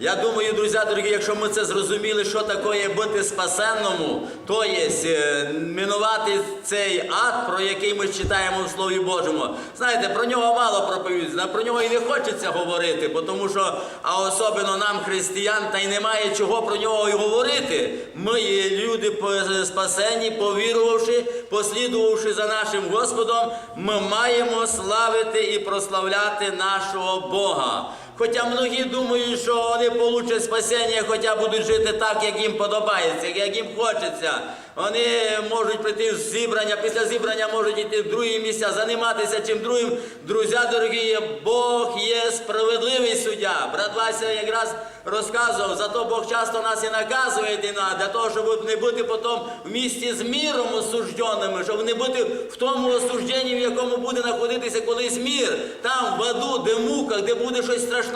Я думаю, друзі, дорогі, якщо ми це зрозуміли, що таке бути спасенному, то є е, мінувати цей ад, про який ми читаємо в Слові Божому. Знаєте, про нього мало проповідують, про нього і не хочеться говорити, тому що, а особливо нам, християн, та й немає чого про нього і говорити. Ми люди спасені, повірувавши, послідувавши за нашим Господом, ми маємо славити і прославляти нашого Бога. Хоча многі думають, що вони получать спасіння, хоча будуть жити так, як їм подобається, як їм хочеться. Вони можуть прийти в зібрання, після зібрання можуть йти в другі місця, займатися чим другим. Друзі дорогі, Бог є справедливий суддя. Брат Вася якраз розказував, зато Бог часто нас і наказує і для того, щоб не бути потім в місті з міром осужденими, щоб не бути в тому осужденні, в якому буде знаходитися колись мір, там в аду, де в муках, де буде щось страшне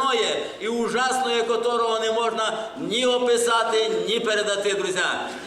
і ужасне, якого не можна ні описати, ні передати, друзі.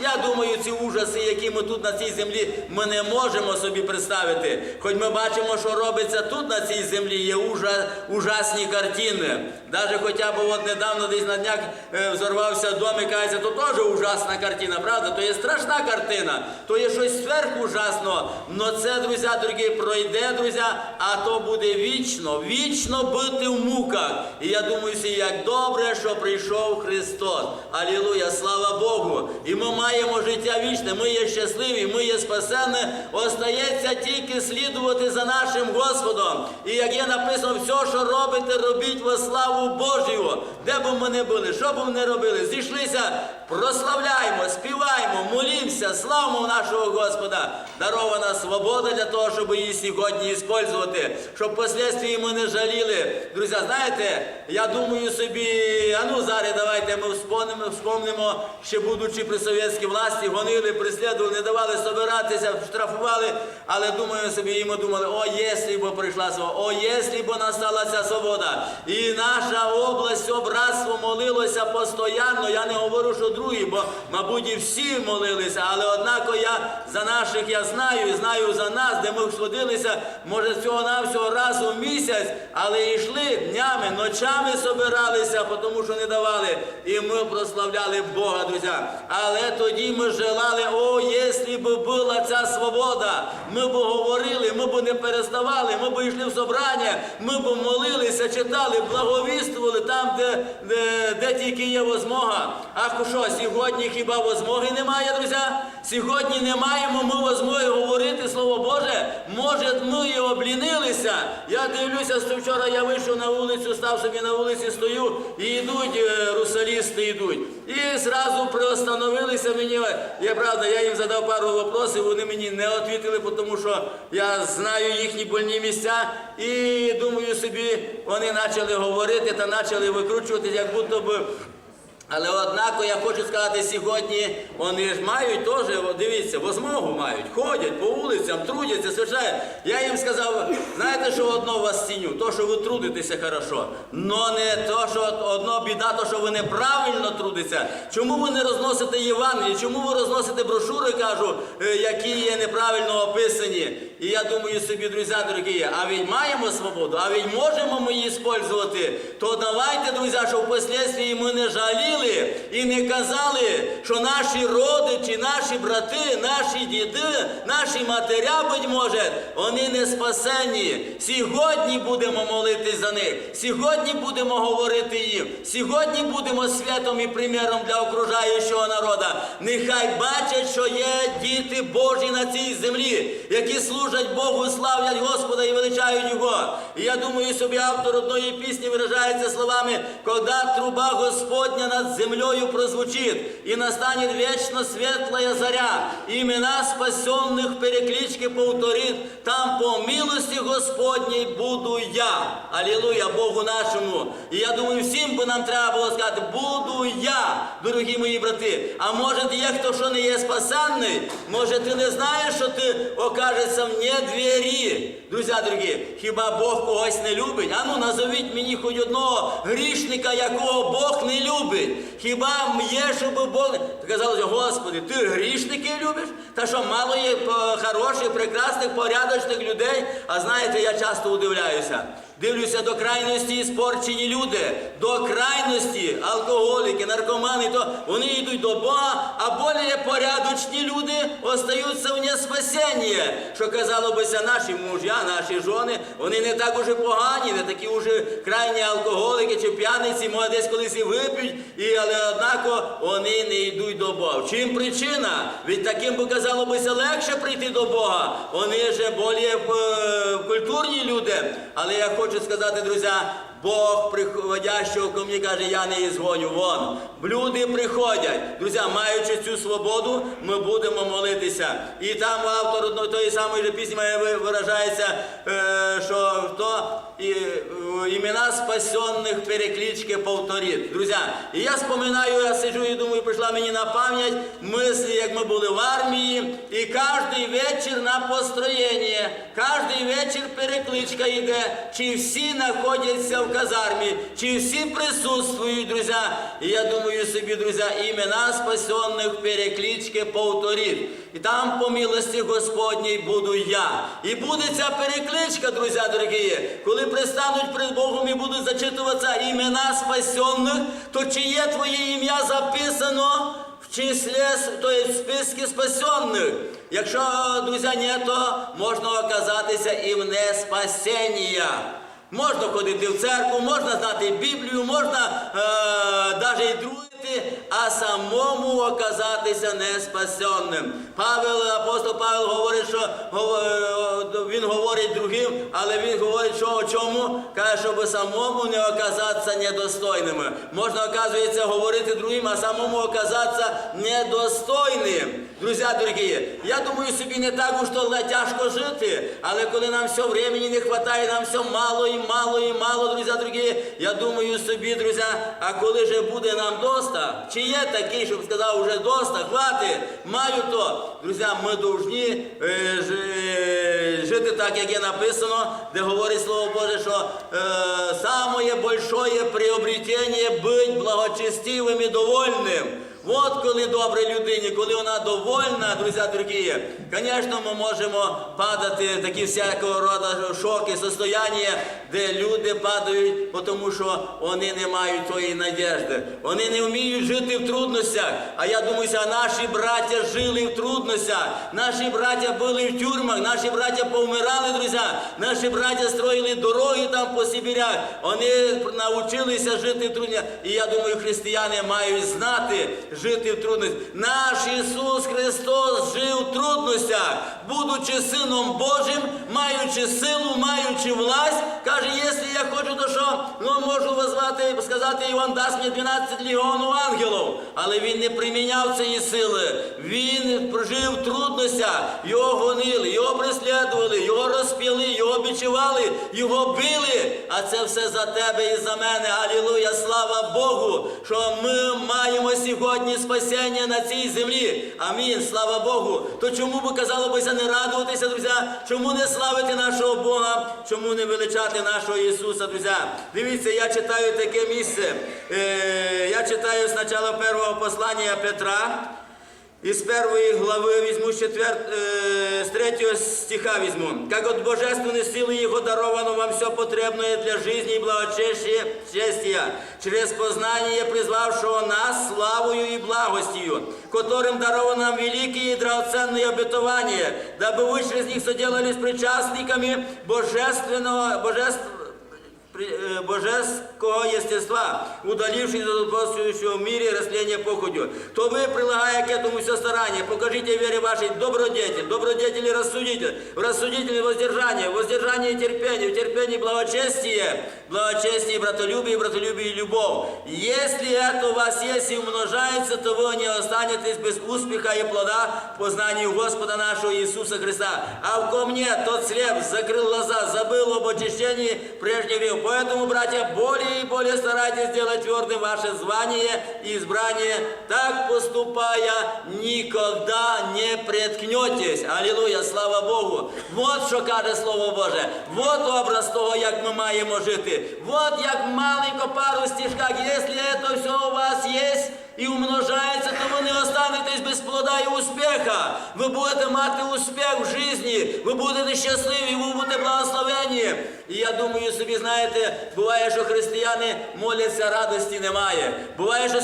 Я думаю, ці ужаси, які ми тут на цій землі, ми не можемо собі представити. Хоч ми бачимо, що робиться тут на цій землі, є ужа, ужасні картини. Навіть хоча б от недавно десь на днях е, взорвався дом і кажеться, то теж ужасна картина, правда? То є страшна картина, то є щось сверхужасно. Но це, друзі, дорогі, пройде, друзі, а то буде вічно, вічно бути в муках. І я думаю, всі, як добре, що прийшов Христос. Алілуя, слава Богу! І ми маємо життя вічне, ми є щасливі, ми є спасені. Остається тільки слідувати за нашим Господом. І як є написано, все, що робите, робіть во славу Божію. Де б ми не були, що б не робили, зійшлися, прославляємо, співаємо, молімося, славимо нашого Господа. Дарована свобода для того, щоб її сьогодні іскользувати, щоб впоследствии ми не жаліли. Друзі, знаєте, я думаю собі, а ну зараз давайте ми вспомнимо, ще будучи при совєтській власті, гонили, преслідували, не давали собиратися, штрафували, але думаю собі, і ми думали, о, якщо б прийшла свобода, о, якщо б настала ця свобода. І наша область, все братство молилося постійно. Я не говорю, що другі, бо, мабуть, і всі молилися, але однако я за наших я знаю і знаю за нас, де ми сходилися, може, всього-навсього раз у місяць, але йшли днями, ночами собиралися, тому що не давали. І ми прославляли Бога, друзі. Але тоді ми желали, о, якщо б була ця свобода, ми б говорили, ми б не переставали, ми б йшли в собрання, ми б молилися, читали, благовістували там, де, де, де тільки є возмога. А що, сьогодні хіба возмоги немає, друзі? Сьогодні не маємо ми возмоги говорити Слово Боже. Може, ми і облінилися. Я дивлюся, що вчора я вийшов на вулицю, став собі на вулиці, стою, і йдуть е, русалісти йдуть. І зразу приостановилися мені. Я правда, я їм задав пару вопросів, вони мені не відповіли, тому що я знаю їхні больні місця. І думаю собі, вони почали говорити та почали викручувати, як будто би. Але однако я хочу сказати, сьогодні вони ж мають теж, дивіться, возмогу мають, ходять по вулицям, трудяться, свящають. Я їм сказав, знаєте, що одно вас ціню, то, що ви трудитеся хорошо, но не то, що одно біда, то, що ви неправильно трудитеся. Чому ви не розносите Євангеліє, чому ви розносите брошури, кажу, е, які є неправильно описані. І я думаю собі, друзі, дорогі, а ведь маємо свободу, а ведь можемо ми її використовувати, то давайте, друзі, щоб впоследствии ми не жаліли і не казали, що наші родичі, наші брати, наші діди, наші матеря, будь може, вони не спасені. Сьогодні будемо молитись за них, сьогодні будемо говорити їм, сьогодні будемо святом і приміром для окружаючого народу. Нехай бачать, що є діти Божі на цій землі, які служать Богу, славлять Господа і величають Його. І я думаю, собі автор одної пісні виражається словами, коли труба Господня над землею прозвучит, и настанет вечно светлая заря, имена спасенных переклички повторит, там по милости Господней буду я. Алілуя Богу нашому. І я думаю, всім би нам треба було сказати, буду я, дорогі мої брати. А може є хто, що не є спасенний, може ти не знаєш, що ти окажешся вне двері. Друзі, дорогі, хіба Бог когось не любить? А ну назовіть мені хоч одного грішника, якого Бог не любить. Хіба є, щоб Бог казалося, Господи, ти грішників любиш? Та що мало є е, хороших, прекрасних, порядочних людей? А знаєте, я часто удивляюся. Дивлюся до крайності іспорчені люди, до крайності алкоголіки, наркомани, то вони йдуть до Бога, а более порядочні люди остаються вне спасіння. Що казало бися, наші мужя, наші жони, вони не так уже погані, не такі уже крайні алкоголики чи п'яниці, може десь колись і вип'ють, і, але однако вони не йдуть до Бога. В чим причина? Від таким би казало бися легше прийти до Бога. Вони же більш е, культурні люди. Але я хочу сказати, друзі, Бог приходящого ко мені каже, я не ізгоню вон. Люди приходять. Друзі, маючи цю свободу, ми будемо молитися. І там автор тої самої пісні виражається, е, що хто імена спасенних переклички повторить. Друзі, і я споминаю, я сиджу і думаю, прийшла мені на пам'ять мислі, як ми були в армії, і кожен вечір на построєння, кожен вечір перекличка йде, чи всі знаходяться в казармі, чи всі присутствують, друзі. І я думаю собі, друзі, імена спасенних переклички повторіть. І там, по милості Господній, буду я. І буде ця перекличка, друзі, дорогі, коли пристануть перед Богом і будуть зачитуватися імена спасенних, то чи є твоє ім'я записано в числі, то є в списку спасенних? Якщо, друзі, ні, то можна оказатися і в неспасіння. Можна ходити в церкву, можна знати Біблію, можна е, навіть і дружити, а самому оказатися неспасенним. Павел, апостол Павел говорить, що він говорить другим, але він говорить, що о чому? Каже, щоб самому не оказатися недостойними. Можна, оказується, говорити другим, а самому оказатися недостойним. Друзі, дорогі, я думаю, собі не так уж то тяжко жити, але коли нам все времени не вистачає, нам все мало і мало і мало, друзі, дорогі, я думаю собі, друзі, а коли же буде нам доста, чи є такий, щоб сказав, уже доста, хватить, маю то. Друзі, ми повинні е, жити так, як є написано, де говорить Слово Боже, що е, самое большое приобретение бути благочестивим і довольним. От коли добре людині, коли вона довольна, друзі дорогі, звісно, ми можемо падати в такі всякого роду шоки, состояння, де люди падають, тому що вони не мають тої надіжди. Вони не вміють жити в трудностях. А я думаю, наші браття жили в трудностях, наші браття були в тюрмах, наші браття повмирали, друзі, наші браття строїли дороги там по Сибірях. Вони навчилися жити в трудностях. І я думаю, християни мають знати жити в трудностях. Наш Ісус Христос жив в трудностях, будучи Сином Божим, маючи силу, маючи власть, каже, якщо я хочу, що ну, можу возвати, сказати, Іван дасть мені 12 легіонів ангелів. Але він не приміняв цієї сили. Він прожив в трудностях, його гонили, його преслідували, його розп'яли, його бичували, його били. А це все за тебе і за мене. Алілуя, слава Богу, що ми маємо сьогодні спасіння на цій землі. Амінь, слава Богу. То чому би казало бися не радуватися, друзі? Чому не славити нашого Бога? Чому не величати нашого Ісуса, друзі? Дивіться, я читаю таке місце. Е, я читаю спочатку першого послання Петра. Из первой главы возьму с, четвер... э, с третьего стиха возьму. «Как от божественной силы Его даровано вам все потребное для жизни и благочестия, честия, через познание призвавшего нас славою и благостью, которым даровано нам великие и драгоценные обетования, дабы вы через них соделались причастниками божественного, божественного при- э, божеского естества, удалившись от господствующего в мире растления походью, то вы, прилагая к этому все старание, покажите вере вашей добродетель, добродетели рассудитель, в рассудителе воздержание, в воздержании терпение, в терпении благочестие, в благочестии братолюбие, в братолюбии любовь. Если это у вас есть и умножается, то вы не останетесь без успеха и плода в познании Господа нашего Иисуса Христа. А в ком нет, тот слеп, закрыл глаза, забыл об очищении прежних грехов. Поэтому, братья, более и более старайтесь сделать твердым ваше звание и избрание, так поступая, никогда не преткнетесь. Аллилуйя, слава Богу. Вот що каже Слово Боже. Вот образ того, як ми маємо жити. Вот як маленько пару стишках. если это все у вас є і умножається, то ви не останетесь останетесь без плода і успіха. Ви будете мати успіх в житті, ви будете щасливі, ви будете благословені. І я думаю собі, знаєте, буває, що християни моляться, радості немає. Буває, що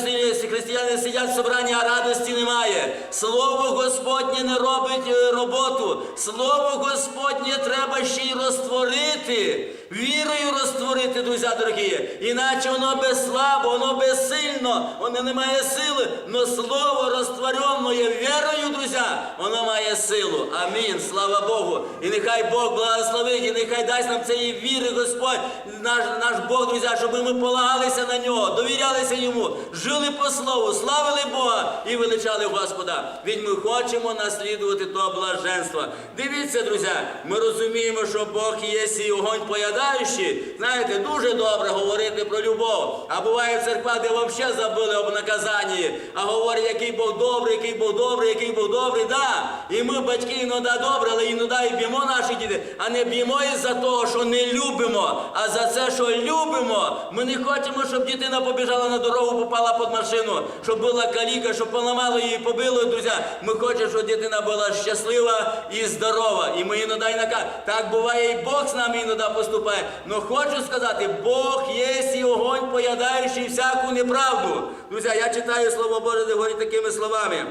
християни сидять в собранні, а радості немає. Слово Господнє не робить е, роботу. Слово Господнє треба ще й розтворити. Вірою розтворити, друзі дорогі. Іначе воно безслабо, воно безсильно, воно не має сили. Но слово розтворене вірою, друзі, воно має силу. Амінь. Слава Богу. І нехай Бог благословить, і нехай дасть нам цієї віри, Господь, наш, наш Бог, друзі, щоб ми полагалися на нього, довірялися йому, жили по слову, славили Бога і величали Господа. Ведь ми хочемо наслідувати то блаженство. Дивіться, друзі, ми розуміємо, що Бог є і огонь поядаючий. Знаєте, дуже добре говорити про любов. А буває в церквах, де взагалі забули об наказанні, а говорять, який Бог добрий, який Бог добрий, який Бог добрий. Да. І ми, батьки, іноді добре, але іноді і б'ємо наші діти, а не б'ємо із-за того, що не любимо, а за це, що любимо. Ми не хочемо, щоб дитина побіжала на дорогу, попала під машину, щоб була каліка, щоб поламало її, побило, друзі. Ми хочемо, щоб дитина була щаслива і здорова. І ми іноді нака. Так буває, і Бог з нами іноді поступає. Но хочу сказати, Бог є і огонь, поядаючий всяку неправду. Друзі, я читаю Слово Боже, де говорить такими словами.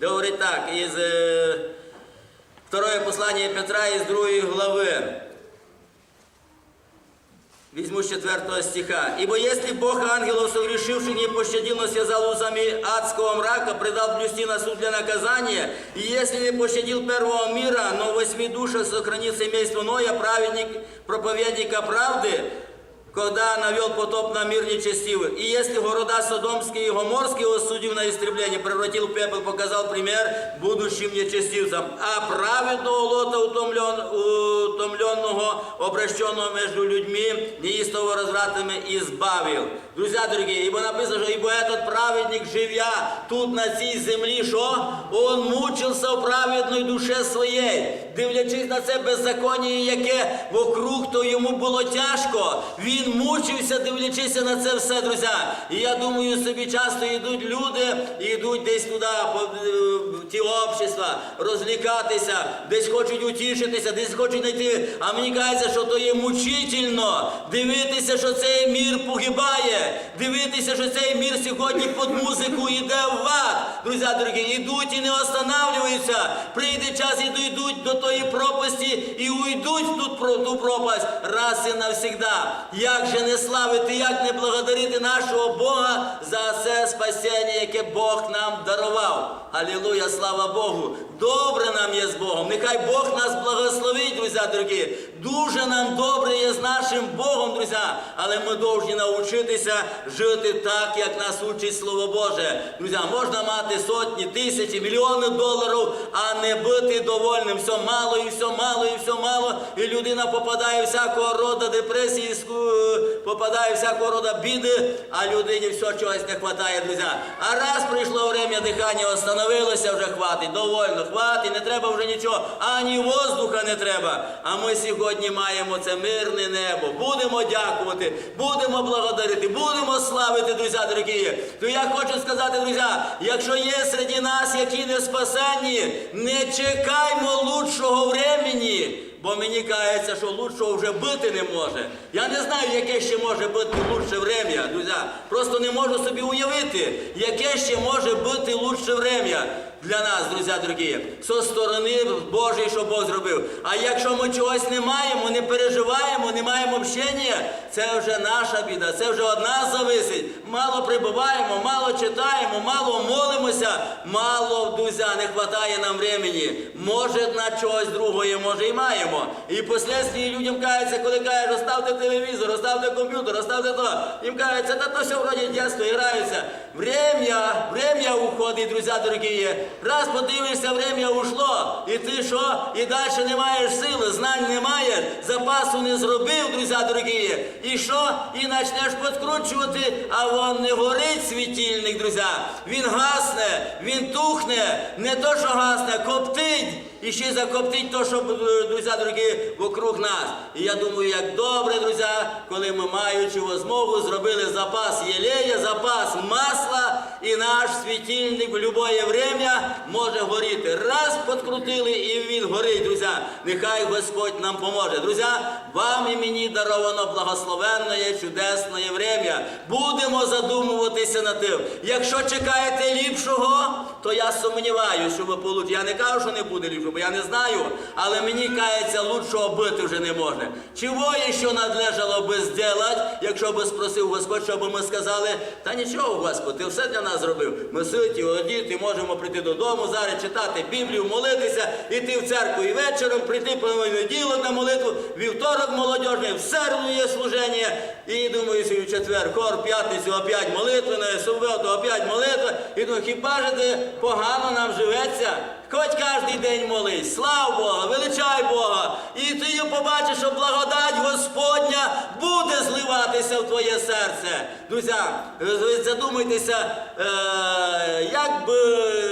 Де говорить так, із е, второе послання Петра із другої глави. Возьму з 4 стиха. «Ибо если Бог ангелов, согрешивших, не пощадил, но связал узами адского мрака, предал блюсти на суд для наказания, и если не пощадил первого мира, но восьми душах сохранит семейство Ноя, праведник, проповедника правды, когда навел потоп на мир нечестивый. И если города Содомские и Гоморские осудил на истребление, превратил в пепел, показал пример будущим нечестивцам. А праведного Лота, утомлен, утомленного, обращенного между людьми, неистого развратами, избавил. Друзья дорогие, ибо написано, что ибо этот праведник, живя тут на цій землі, що? Он мучився в праведної душе своєї, дивлячись на це беззаконня, яке вокруг, то йому було тяжко. Він мучився, дивлячись на це все, друзі. І я думаю, собі часто йдуть люди, йдуть десь туди, е, в ті общества, розлікатися, десь хочуть утішитися, десь хочуть знайти. А мені кажеться, що то є мучительно. Дивитися, що цей мір погибає, дивитися, що цей мір сьогодні під музику йде в ад. Друзі дорогі, йдуть і не останавливаються. Прийде час і дійдуть до тої пропасті і уйдуть тут про ту пропасть раз і навсігда. Як же не славити, як не благодарити нашого Бога за це спасіння, яке Бог нам дарував. Алілуя, слава Богу! Добре нам є з Богом. Нехай Бог нас благословить, друзі дорогі. Дуже нам добре є з нашим Богом, друзі. Але ми повинні навчитися жити так, як нас учить Слово Боже. Друзі, можна мати сотні, тисячі, мільйони доларів, а не бути довольним. Все мало і все мало, і все мало. І людина попадає всякого роду депресії, попадає всякого роду біди, а людині все чогось не вистачає, друзі. А раз прийшло время дихання, остановилося, вже хватить, довольно, хватить, не треба вже нічого, ані воздуха не треба. А ми сьогодні маємо це мирне небо. Будемо дякувати, будемо благодарити, будемо славити, друзі дорогі. То я хочу сказати, друзі, якщо є серед нас, які не спасенні, не чекаймо времени. Бо мені кажеться, що лучшого вже бути не може. Я не знаю, яке ще може бути лучше время, друзі. Просто не можу собі уявити, яке ще може бути лучше время для нас, друзі дорогі. Со сторони Божої, що Бог зробив. А якщо ми чогось не маємо, не переживаємо, не маємо общення, це вже наша біда, це вже од нас зависить. Мало прибуваємо, мало читаємо, мало молимося, мало, друзі, не вистачає нам времени. Може на чогось другое, може і маємо. І впоследствии людям кажеться, коли кажуть, оставте телевізор, оставте комп'ютер, оставте то. Їм кажеться, та то все вроді дійсно граються. Время, время уходить, друзі дорогі. Раз подивишся, время ушло, і ти що? І далі не маєш сили, знань не маєш, запасу не зробив, друзі дорогі. І що? І почнеш підкручувати, а вон не горить світильник, друзі. Він гасне, він тухне, не то, що гасне, коптить. І ще закоптить то, що, друзі дорогі, вокруг нас. І я думаю, як добре, друзі, коли ми маючи змогу, зробили запас єлея, запас масла і наш світильник в любое время може горіти. Раз подкрутили, і він горить, друзі. Нехай Господь нам поможе. Друзі, вам і мені даровано благословенне, чудесне время. Будемо задумуватися над тим. Якщо чекаєте ліпшого, то я сумніваюся, що ви получите. Я не кажу, що не буде ліпшого, бо я не знаю, але мені кається, лучшого бити вже не можна. Чого ще надлежало би зробити, якщо би спросив Господь, щоб ми сказали, та нічого, Господь, ти все для нас зробив. Ми ситі, одіти, можемо прийти додому, зараз читати Біблію, молитися, іти в церкву і вечором, прийти по неділю на молитву, вівторок молодіжний, в середу є служення, і думаю, собі в четвер, хор, п'ятницю опять молитви, на суботу опять молитва. І думаю, хіба ж де погано нам живеться? Хоч кожен день молись, слава Бога, величай Бога, і ти побачиш, що благодать Господня буде зливатися в твоє серце. Друзі, задумайтеся, е, як би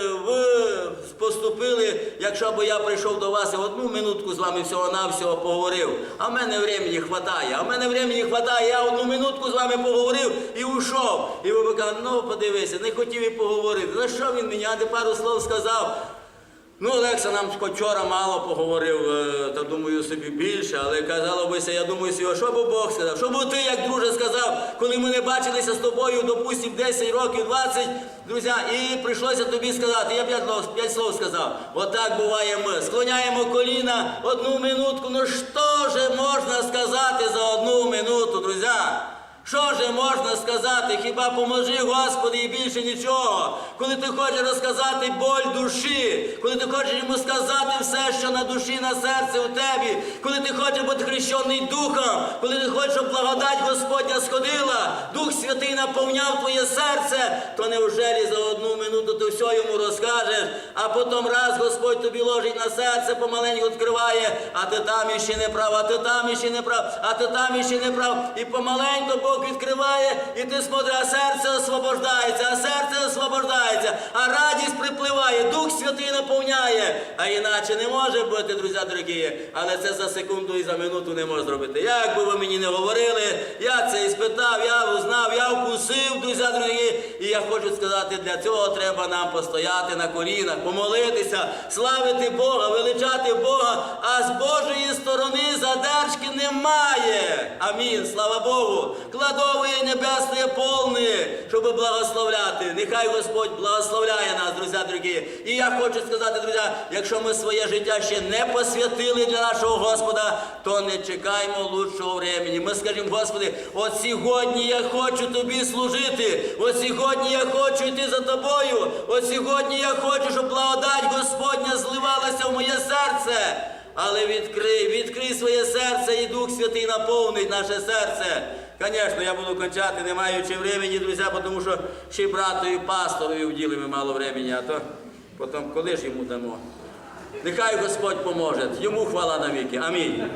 ви поступили, якщо б я прийшов до вас і одну минутку з вами всього-навсього поговорив. А в мене времени хватає, а в мене времени хватає, я одну минутку з вами поговорив і ушов. І ви кажете, ну подивися, не хотів і поговорити. За що він мені? А де пару слов сказав. Ну, Олекса нам вчора мало поговорив, е, та думаю собі більше, але казало бися, я думаю собі, що би Бог сказав, що би ти, як друже, сказав, коли ми не бачилися з тобою, допустим, 10 років, 20, друзі, і прийшлося тобі сказати, я слов, п'ять слов сказав. Отак буває ми. Склоняємо коліна одну минутку. Ну що же можна сказати за одну минуту, друзі? Що ж можна сказати? Хіба поможи, Господи, і більше нічого. Коли ти хочеш розказати боль душі, коли ти хочеш йому сказати все, що на душі, на серці у тебе, коли ти хочеш бути хрещений духом, коли ти хочеш, щоб благодать Господня сходила, Дух Святий наповняв твоє серце, то невжелі за одну минуту ти все йому розкажеш, а потім раз Господь тобі ложить на серце, помаленьку відкриває, а ти там іще не прав, а ти там іще не прав, а ти там іще не прав. І помаленьку Бог відкриває, і ти смотри, а серце освобождається, а серце освобождається, а радість припливає, Дух Святий наповняє. А іначе не може бути, друзі дорогі, але це за секунду і за минуту не може зробити. Як би ви мені не говорили, я це і спитав, я узнав, я вкусив, друзі дорогі. І я хочу сказати, для цього треба нам постояти на колінах, помолитися, славити Бога, величати Бога, а з Божої сторони задержки немає. Амінь. Слава Богу. Кладової небесне повне, щоб благословляти. Нехай Господь благословляє нас, друзі дорогі. І я хочу сказати, друзі, якщо ми своє життя ще не посвятили для нашого Господа, то не чекаймо лучшого времени. Ми скажемо, Господи, от сьогодні я хочу тобі служити. От сьогодні я хочу йти за тобою. От сьогодні я хочу, щоб благодать Господня зливалася в моє серце. Але відкрий, відкрий своє серце і Дух Святий наповнить наше серце. Звісно, я буду кончати, не маючи времени, друзі, тому що ще й братові пасторові вділимо мало времени, а то потім коли ж йому дамо. Нехай Господь поможе. Йому хвала навіки. Амінь.